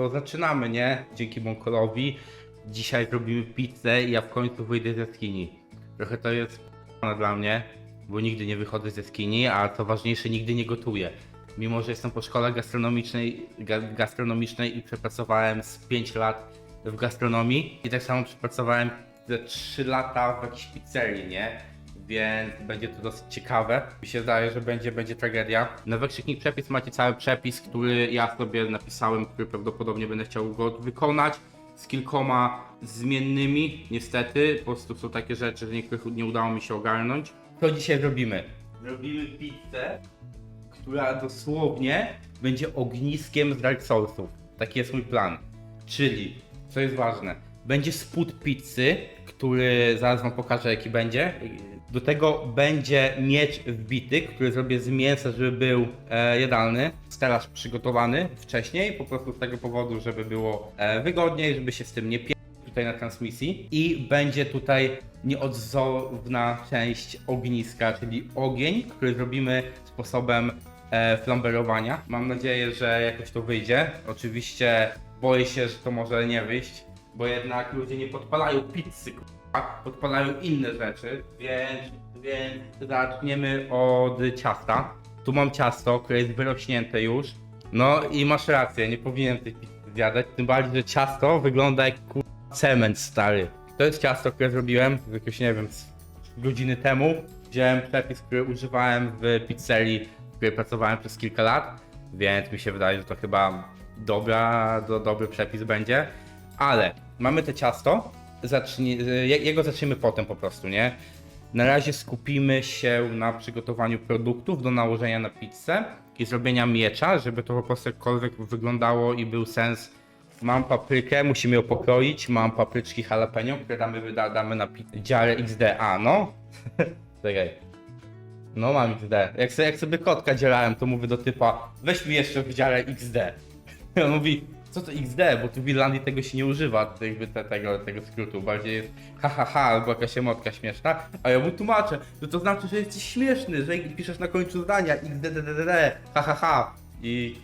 to zaczynamy, nie? Dzięki Monkolowi. Dzisiaj zrobimy pizzę i ja w końcu wyjdę ze skini. Trochę to jest p***ne dla mnie, bo nigdy nie wychodzę ze skini, a co ważniejsze, nigdy nie gotuję. Mimo, że jestem po szkole gastronomicznej, ga, gastronomicznej i przepracowałem z 5 lat w gastronomii i tak samo przepracowałem ze 3 lata w jakiejś pizzerii, nie? Więc będzie to dosyć ciekawe. Mi się zdaje, że będzie, będzie tragedia. Na wykrzyknik przepis macie cały przepis, który ja sobie napisałem, który prawdopodobnie będę chciał go wykonać z kilkoma zmiennymi. Niestety, po prostu są takie rzeczy, że niektórych nie udało mi się ogarnąć. Co dzisiaj robimy? Robimy pizzę, która dosłownie będzie ogniskiem z Dark Soulsów. Taki jest mój plan. Czyli, co jest ważne, będzie spód pizzy, który zaraz wam pokażę jaki będzie. Do tego będzie miecz wbity, który zrobię z mięsa, żeby był e, jadalny. Stelaż przygotowany wcześniej, po prostu z tego powodu, żeby było e, wygodniej, żeby się z tym nie pie tutaj na transmisji i będzie tutaj nieodzowna część ogniska, czyli ogień, który zrobimy sposobem e, flamberowania. Mam nadzieję, że jakoś to wyjdzie. Oczywiście boję się, że to może nie wyjść, bo jednak ludzie nie podpalają pizzy, k***a, podpalają inne rzeczy, więc, więc zaczniemy od ciasta. Tu mam ciasto, które jest wyrośnięte już. No i masz rację, nie powinienem tej pizzy zjadać, tym bardziej, że ciasto wygląda jak kur... cement stary. To jest ciasto, które zrobiłem z jakiegoś, nie wiem, z godziny temu. Wziąłem przepis, który używałem w pizzerii, w której pracowałem przez kilka lat, więc mi się wydaje, że to chyba dobra, do, dobry przepis będzie. Ale mamy te ciasto, zacznij, je- jego zaczniemy potem po prostu, nie? Na razie skupimy się na przygotowaniu produktów do nałożenia na pizzę i zrobienia miecza, żeby to po prostu jakkolwiek wyglądało i był sens. Mam paprykę, musimy ją pokroić, mam papryczki jalapeno, które damy, da- damy na dziarę. A, no? Czekaj. No mam XD. Jak sobie, jak sobie kotka dzierałem, to mówię do typa, weź mi jeszcze w dziarę XD. On mówi, co to XD, bo tu w Irlandii tego się nie używa, jakby te, tego, tego skrótu, bardziej jest ha ha ha albo jakaś emotka śmieszna, a ja mu tłumaczę, że to znaczy, że jesteś śmieszny, że piszesz na końcu zdania XDDDD, ha ha ha i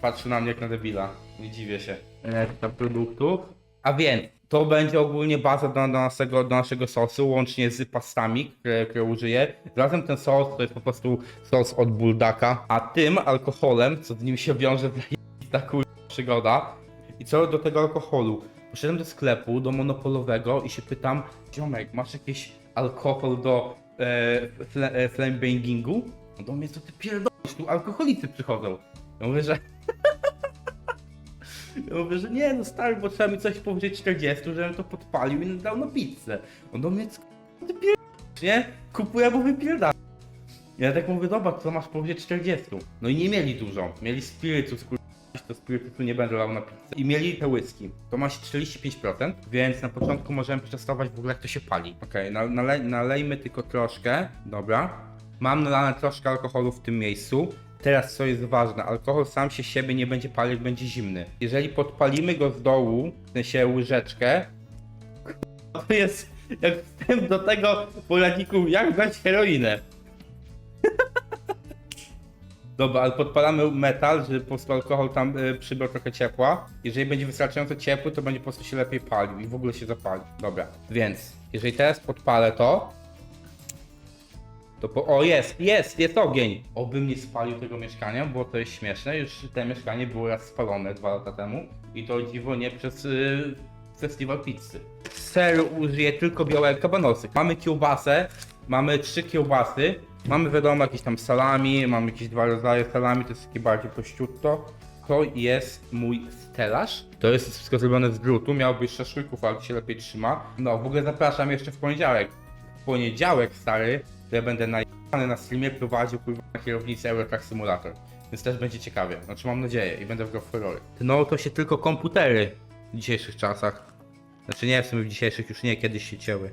patrzy na mnie jak na debila, nie dziwię się. Reszta produktów, a więc to będzie ogólnie baza do, do, naszego, do naszego sosu, łącznie z pastami, które, które użyję. Razem ten sos to jest po prostu sos od buldaka, a tym alkoholem, co z nim się wiąże, ta kur... przygoda. I co do tego alkoholu? Poszedłem do sklepu, do monopolowego i się pytam, ziomek, masz jakiś alkohol do e, fle, e, flamebangingu? No do mnie co ty pierdolisz, tu alkoholicy przychodzą. Ja mówię, że... Ja mówię, że nie, no stary, bo trzeba mi coś powyżej 40, żebym to podpalił i dał na pizzę. On do mnie, co ty pierdolisz, nie? Kupuję, bo wypierdam. Ja tak mówię, dobra, co masz powyżej 40? No i nie mieli dużo. Mieli spirytus, kur... to spirytusu nie będę dał na pizzę. I mieli te whisky. To ma 45%, więc na początku możemy przetestować w ogóle jak to się pali. Okej, okay, nale nalejmy tylko troszkę. Dobra. Mam nalane troszkę alkoholu w tym miejscu. Teraz co jest ważne, alkohol sam się siebie nie będzie palił, będzie zimny. Jeżeli podpalimy go z dołu, w sensie łyżeczkę, to jest jak wstęp do tego poradniku, jak brać heroinę. Dobra, ale podpalamy metal, żeby po prostu alkohol tam y, przybrał trochę ciepła. Jeżeli będzie wystarczająco ciepły, to będzie po prostu się lepiej palił i w ogóle się zapali. Dobra, więc jeżeli teraz podpalę to, to po... O, jest, jest, jest ogień! Obym nie spalił tego mieszkania, bo to jest śmieszne. Już te mieszkanie było raz spalone dwa lata temu. I to dziwo nie przez y, festiwal pizzy. Ser użyję tylko białego kabanosy. Mamy kiełbasę, mamy trzy kiełbasy. Mamy wiadomo jakieś tam salami, mamy jakieś dwa rodzaje salami, to jest takie bardziej prosciutto. To jest mój stelaż. To jest wszystko zrobione z drutu, miał być szaszłyków, ale się lepiej trzyma. No, w ogóle zapraszam jeszcze w poniedziałek. W poniedziałek, stary, to ja będę najebany na streamie prowadził kurwa na kierownicy Eurotrack Simulator. Więc też będzie ciekawie. Znaczy mam nadzieję i będę w horrory. No to się tylko komputery w dzisiejszych czasach. Znaczy nie, w sumie w dzisiejszych już nie, kiedyś się cięły.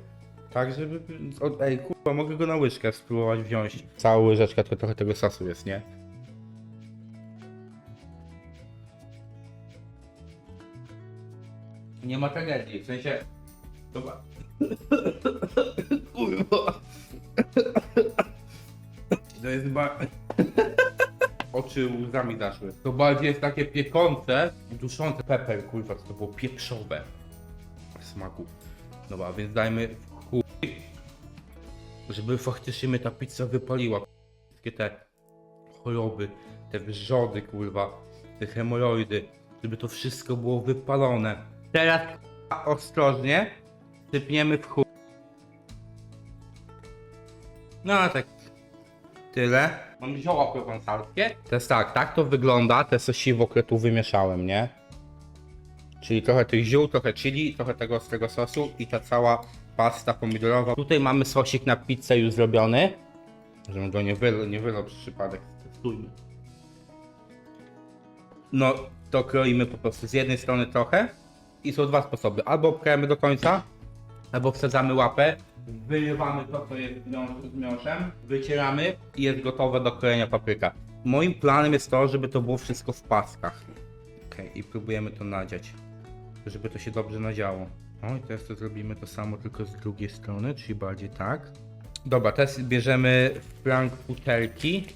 Tak, żeby... O, ej, kurwa, mogę go na łyżkę spróbować wziąć. Cała łyżeczka, to trochę tego sosu jest, nie? Nie ma tragedii, w sensie... Dobra. Kurwa. To jest chyba... Oczy łzami zaszły. To bardziej jest takie piekące, duszące pepper, kurwa, to było pieprzowe w smaku. Dobra, więc dajmy żeby faktycznie mnie ta pizza wypaliła. Wszystkie te choroby, te wrzody, kurwa, te hemoroidy, żeby to wszystko było wypalone. Teraz ostrożnie sypniemy w chuj. No a tak tyle. Mam zioła prowansalskie. Teraz tak, tak to wygląda, te sosiwo, które tu wymieszałem, nie? Czyli trochę tych ziół, trochę chili, trochę tego ostrego sosu i ta cała pasta pomidorowa. Tutaj mamy sosik na pizzę już zrobiony. Żebym go nie wylał, nie wylał przez przypadek. Testujmy. No, to kroimy po prostu z jednej strony trochę i są dwa sposoby. Albo obkrajamy do końca, albo wsadzamy łapę, wylewamy to, co jest z miąż- z miąższem, wycieramy i jest gotowe do krojenia papryka. Moim planem jest to, żeby to było wszystko w paskach. Okej, i próbujemy to nadziać, żeby to się dobrze nadziało. O, i teraz to zrobimy to samo, tylko z drugiej strony, czyli bardziej tak. Dobra, teraz bierzemy frankfurterki.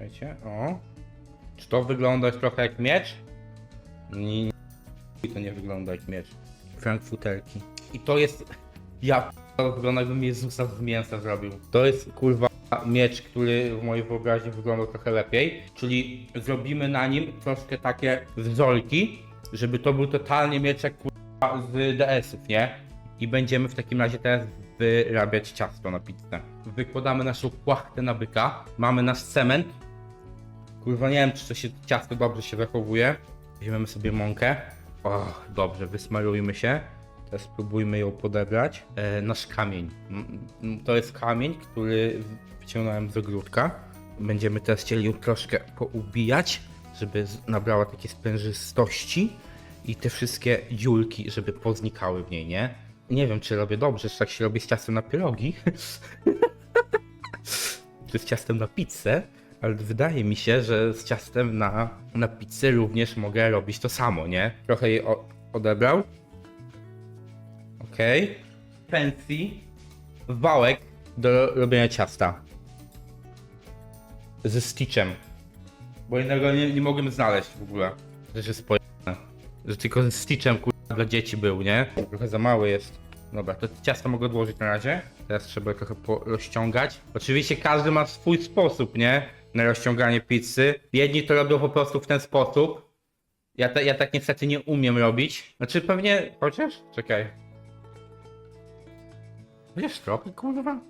Wiecie, o. Czy to wygląda trochę jak miecz? Nie, to nie wygląda jak miecz. Frankfurterki. I to jest... Ja to wygląda jakbym Jezusa z mięsa zrobił. To jest kurwa miecz, który w mojej wyobraźni wygląda trochę lepiej. Czyli zrobimy na nim troszkę takie wzorki, żeby to był totalnie mieczek kurwa z DS-ów, nie? I będziemy w takim razie teraz wyrabiać ciasto na pizzę. Wykładamy naszą płachtę na byka. Mamy nasz cement. Kurwa nie wiem, czy to się ciasto dobrze się zachowuje. Weźmiemy sobie mąkę. O, dobrze, wysmarujmy się. Teraz spróbujmy ją podebrać. E, nasz kamień. To jest kamień, który wyciągnąłem z ogródka. Będziemy teraz chcieli ją troszkę poubijać, żeby nabrała takie sprężystości i te wszystkie dziulki, żeby poznikały w niej, nie? Nie wiem, czy robię dobrze, czy tak się robi z ciastem na pierogi. czy z ciastem na pizzę, ale wydaje mi się, że z ciastem na, na pizzę również mogę robić to samo, nie? Trochę jej o, odebrał. Okej. Fancy. Wałek do robienia ciasta. Ze Stitchem. Bo innego nie, nie mogłem znaleźć w ogóle. Że jest. Że tylko ze Stitchem dla dzieci był, nie? Trochę za mały jest. Dobra, to ciasto mogę odłożyć na razie. Teraz trzeba trochę rozciągać. Oczywiście każdy ma swój sposób, nie? Na rozciąganie pizzy. Jedni to robią po prostu w ten sposób. Ja, ta, ja tak niestety nie umiem robić. Znaczy pewnie... Chociaż? Czekaj. Chociaż trochę, kurwa.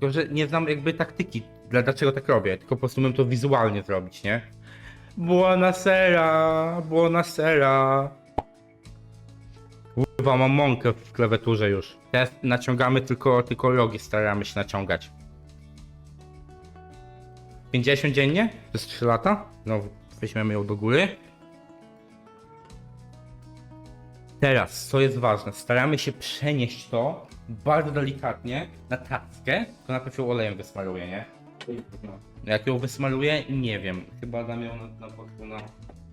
Tylko, że nie znam jakby taktyki, dla, dlaczego tak robię, tylko po prostu umiem to wizualnie zrobić, nie? Buonasera, buonasera. Kurwa, mam mąkę w klawiaturze już. Teraz naciągamy tylko, tylko rogi, staramy się naciągać. 50 dziennie? Przez 3 lata? Znowu weźmiemy ją do góry. Teraz, co jest ważne, staramy się przenieść to bardzo delikatnie na tackę, to najpierw ją olejem wysmaruję, nie? No. Jak ją wysmaruję, nie wiem. Chyba dam ją na, na, na,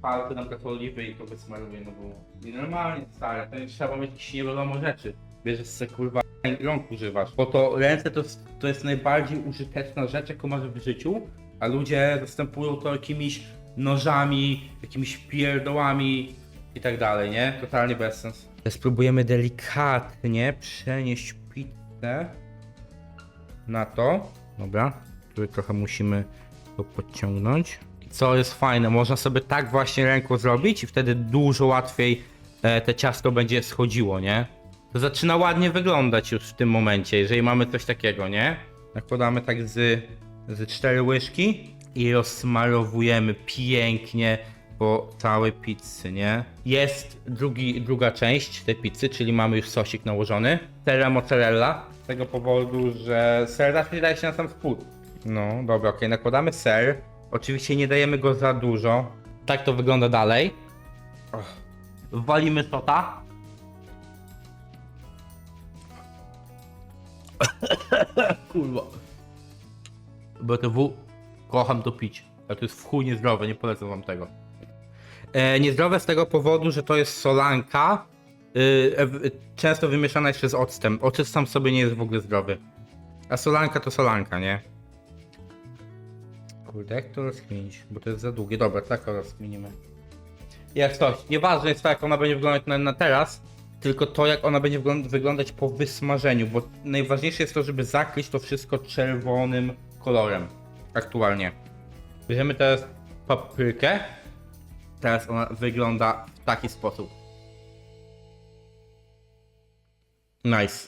palkę, na przykład oliwy i to wysmaruję, no bo normalnie stare, to nie trzeba mieć jakieś nie wiadomo rzeczy. Bierzesz se kurwa rąk używasz, bo to ręce to, to jest najbardziej użyteczna rzecz, jaką masz w życiu, a ludzie zastępują to jakimiś nożami, jakimiś pierdołami i tak dalej, nie? Totalnie bez sens. Spróbujemy delikatnie przenieść pizzę na to. Dobra, tu trochę musimy to podciągnąć. Co jest fajne, można sobie tak właśnie ręką zrobić i wtedy dużo łatwiej e, te ciasto będzie schodziło, nie? To zaczyna ładnie wyglądać już w tym momencie, jeżeli mamy coś takiego, nie? Nakładamy tak z, z cztery łyżki i rozsmarowujemy pięknie po całej pizzy, nie? Jest drugi, druga część tej pizzy, czyli mamy już sosik nałożony. Terra mozzarella, z tego powodu, że ser zawsze daje się na sam spód. No, dobra, okej, nakładamy ser. Oczywiście nie dajemy go za dużo. Tak to wygląda dalej. Och. Walimy sota. Kurwa. BTW, kocham to pić. Ale to jest w chuj niezdrowe, nie polecam wam tego. E, niezdrowe z tego powodu, że to jest solanka, y, e, często wymieszana jeszcze z octem. Ocet sam sobie nie jest w ogóle zdrowy. A solanka to solanka, nie? Kurde, jak to rozkminić? Bo to jest za długie. Dobra, tak rozkminimy. Jak coś, nieważne jest to, jak ona będzie wyglądać na, na teraz, tylko to, jak ona będzie wygląd- wyglądać po wysmażeniu, bo najważniejsze jest to, żeby zakryć to wszystko czerwonym kolorem. Aktualnie. Bierzemy teraz paprykę. Teraz ona wygląda w taki sposób. Nice.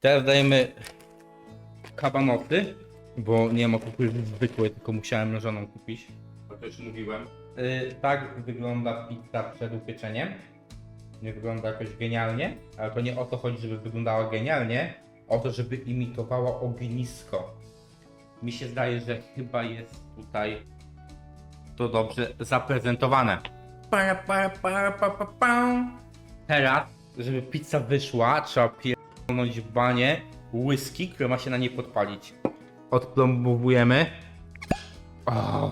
Teraz dajemy kabanosy, bo nie ma kukurydzy zwykłej, tylko musiałem mrożoną kupić. To już mówiłem. Yy, tak wygląda pizza przed upieczeniem. Nie wygląda jakoś genialnie, ale to nie o to chodzi, żeby wyglądała genialnie, o to, żeby imitowała ognisko. Mi się zdaje, że chyba jest tutaj to dobrze zaprezentowane. Para, para, para, pa, pa, pa. Teraz, żeby pizza wyszła, trzeba pierdolnąć w banie whisky, które ma się na niej podpalić. Odplombowujemy. O,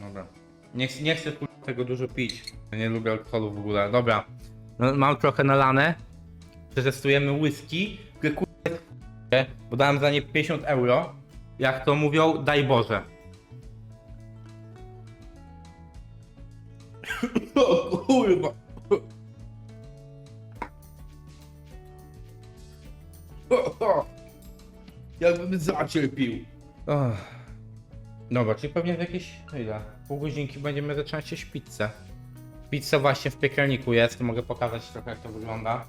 dobra. Nie, nie chcę tego dużo pić. Nie lubię alkoholu w ogóle. Dobra. No, mam trochę nalane. Przetestujemy whisky, bo dałem za nie 50 euro. Jak to mówią, daj Boże. O kurwa. Jakbym zacierpił. Dobra, czyli pewnie w jakieś no ile? Pół godzinki będziemy zaczynać się pizzę. Pizza właśnie w piekarniku jest, mogę pokazać trochę jak to wygląda.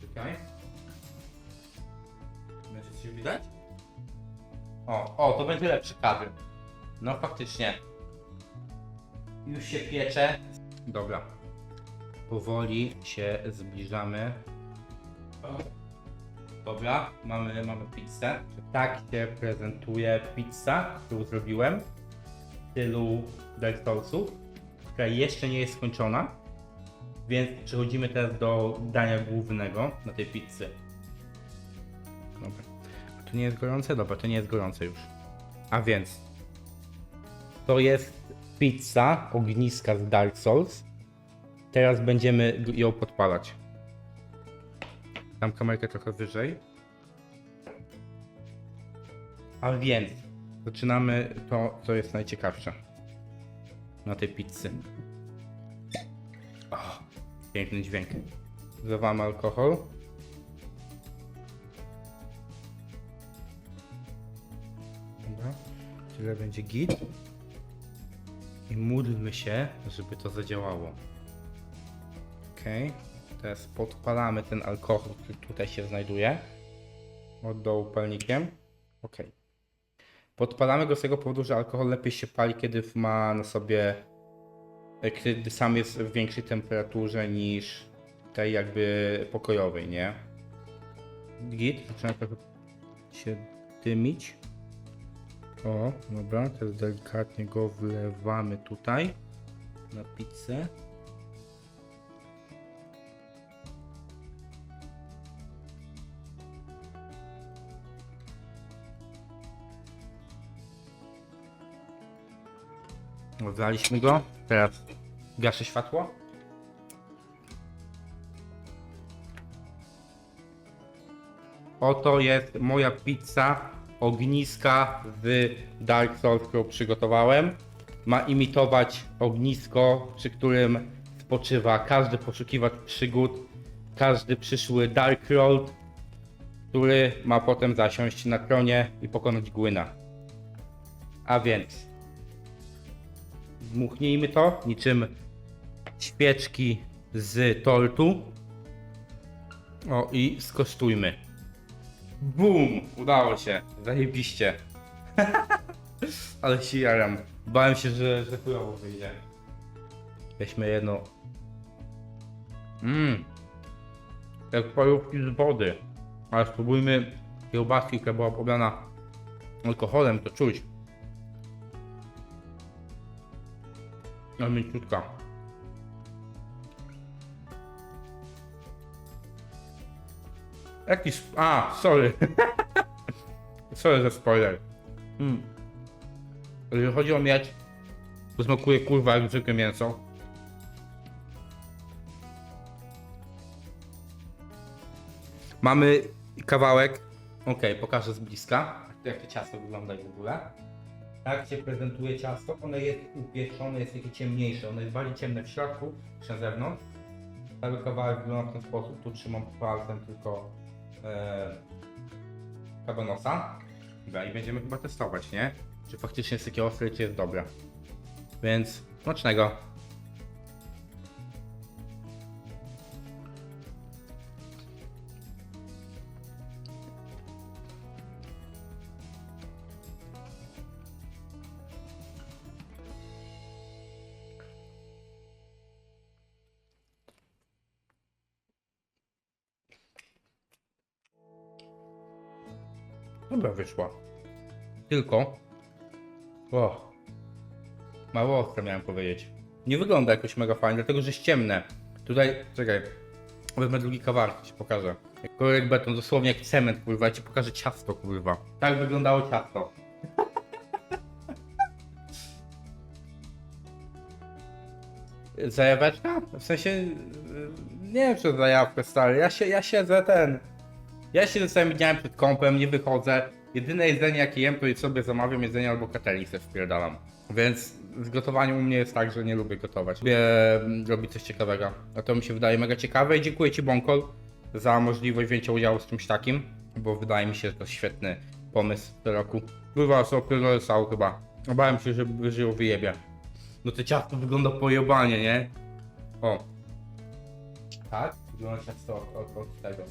Czekaj. Będzie coś widać? O, o, to będzie lepszy kadr. No faktycznie. Już się piecze. Dobra. Powoli się zbliżamy. Dobra, mamy, mamy pizzę. Tak się prezentuje pizza, którą zrobiłem w stylu Dark Soulsów, która jeszcze nie jest skończona. Więc przechodzimy teraz do dania głównego na tej pizzy. Dobra. A to nie jest gorące? Dobra, to nie jest gorące już. A więc to jest pizza ogniska z Dark Souls. Teraz będziemy ją podpalać. Dam kamerkę trochę wyżej. A więc zaczynamy to, co jest najciekawsze na tej pizzy. O, piękny dźwięk. Zlewamy alkohol. Dobra, tyle będzie git. I módlmy się, żeby to zadziałało. Okej. Teraz podpalamy ten alkohol, który tutaj się znajduje. Od dołu palnikiem. Ok. Podpalamy go z tego powodu, że alkohol lepiej się pali, kiedy ma na sobie. e, Kiedy sam jest w większej temperaturze niż tej jakby pokojowej, nie? Git, zaczyna trochę się dymić. O, dobra, teraz delikatnie go wlewamy tutaj na pizzę. Wlaliśmy go. Teraz gaszę światło. Oto jest moja pizza ogniska w Dark Souls, którą przygotowałem. Ma imitować ognisko, przy którym spoczywa każdy poszukiwacz przygód, każdy przyszły Dark Road, który ma potem zasiąść na tronie i pokonać Gwyna. A więc Dmuchnijmy to niczym świeczki z tortu. O i skosztujmy. Bum! Udało się. Zajebiście. Ale się jaram. Bałem się, że, że chujowo wyjdzie. Weźmy jedno. Mmm. Jak parówki z wody. Ale spróbujmy kiełbaski, która była oblana alkoholem, to czuć. No mięciutka. Jakiś... A, sorry. sorry za spoiler. Mm. Jeżeli chodzi o miecz, to smakuje kurwa jak zwykłe mięso. Mamy kawałek. Okej, pokażę z bliska, jak to ciasto wygląda w ogóle. Tak się prezentuje ciasto. Ono jest upieczone, jest takie ciemniejsze. Ono jest bardziej ciemne w środku niż na zewnątrz. Cały kawałek wygląda w ten sposób. Tu trzymam palcem tylko e, kabanosa. Dobra, i będziemy chyba testować, nie? Czy faktycznie jest takie ostre, czy jest dobre. Więc smacznego. Dobra, wyszła. Tylko. O. Mało ostre miałem powiedzieć. Nie wygląda jakoś mega fajnie, dlatego że jest ciemne. Tutaj, czekaj. Wezmę drugi kawałek, ci pokażę. Kolorek beton, dosłownie jak cement, kurwa. Ja ci pokażę ciasto, kurwa. Tak wyglądało ciasto. Zajaweczka? W sensie, nie wiem czy zajawkę stary, ja, się, ja siedzę ten, ja siedzę całymi dniami przed kąpem, nie wychodzę, jedyne jedzenie jakie jem to sobie zamawiam jedzenie albo kateli sobie wpierdalam. Więc z gotowaniem u mnie jest tak, że nie lubię gotować. Lubię mm, robić coś ciekawego, a to mi się wydaje mega ciekawe i dziękuję Ci Bonkol za możliwość wzięcia udziału w czymś takim, bo wydaje mi się, że to świetny pomysł w tym roku. Bywa sobie pierdolę stał chyba, obawiam się, że, ją wyjebie. No to ciasto wygląda pojebanie, nie? O. Tak? Wygląda ciasto od, od, od tego.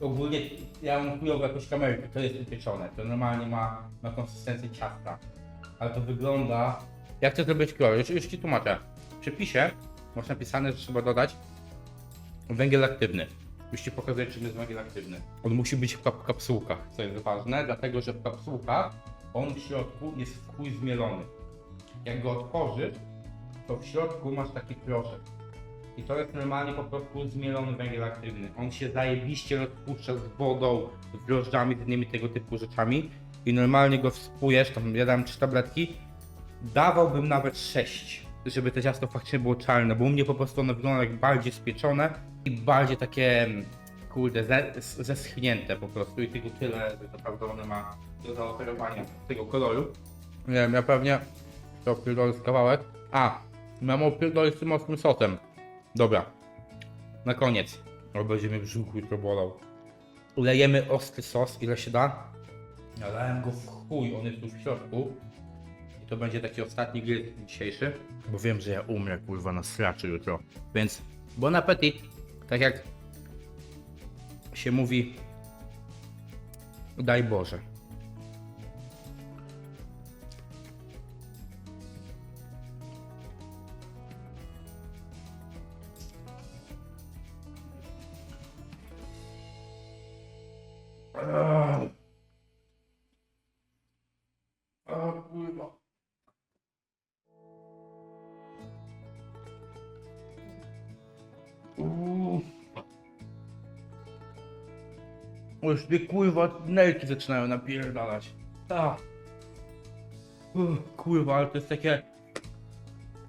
Ogólnie ja mam chujową jakąś kamerkę, to jest upieczone. To normalnie ma, ma konsystencję ciasta. Ale to wygląda... Jak to zrobić kolor? Już, już Ci tłumaczę. W przepisie masz napisane, że trzeba dodać węgiel aktywny. Już Ci pokazuję, czym jest węgiel aktywny. On musi być w kap kapsułkach, co jest ważne, dlatego że w kapsułkach on w środku jest w chuj zmielony. Jak go otworzysz, to w środku masz taki proszek. I to jest normalnie po prostu zmielony węgiel aktywny. On się zajebiście rozpuszcza z wodą, z drożdżami, z innymi tego typu rzeczami. I normalnie go wspujesz, tam ja dałem 3 tabletki. Dawałbym nawet 6, żeby to ciasto faktycznie było czarne, bo u mnie po prostu ono wygląda jak bardziej spieczone i bardziej takie, mm, kurde, ze, zeschnięte po prostu. I tylko tyle, że naprawdę ono ma do zaoferowania tego koloru. Nie wiem, ja pewnie to pierdolę z kawałek. A, mam opierdolę z tym ostrym sosem. Dobra. Na koniec. O, będzie mnie brzuch jutro bolał. Ulejemy ostry sos, ile się da. Nalałem go w chuj, on jest tu w środku. I to będzie taki ostatni grill dzisiejszy. Bo wiem, że ja umrę, kurwa, na sraczy jutro. Więc bon appetit. Tak jak się mówi, daj Boże. Już mnie kurwa nerki zaczynają napierdalać. Ah. Uff, kurwa, ale to jest takie...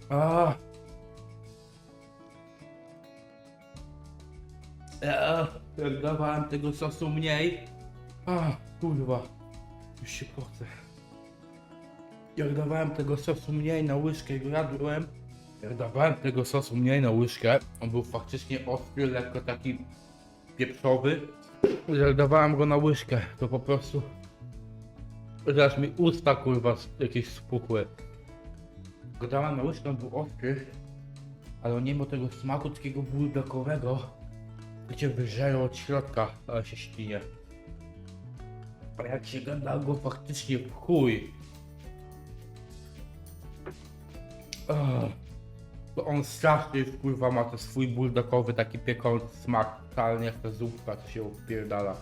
Ah. Eee, jak dawałem tego sosu mniej. A, kurwa. Już się pocę. Jak dawałem tego sosu mniej na łyżkę i go jadłem. Jak dawałem tego sosu mniej na łyżkę, on był faktycznie ostry, lekko taki pieprzowy. Jak dawałem go na łyżkę, to po prostu... Zaraz mi usta kurwa jakieś spuchły. Go dałem na łyżkę, on był ostry. Ale on nie miał tego smaku takiego bulldogowego. Gdzie wyżeją od środka, ale się ślinie. A jak się gada go faktycznie w chuj. Ugh. To on strasznie kurwa ma ten swój bulldogowy taki piekący smak. Totalnie jak ta zupka co się upierdala.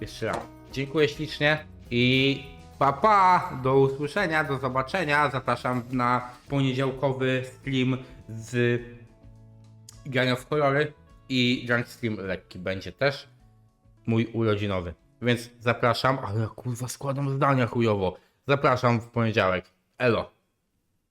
Jeszcze raz. Dziękuję ślicznie i pa pa! Do usłyszenia, do zobaczenia. Zapraszam na poniedziałkowy stream z grania w kolory i Drunk Stream lekki będzie też mój urodzinowy. Więc zapraszam, ale kurwa składam zdania chujowo. Zapraszam w poniedziałek. Elo.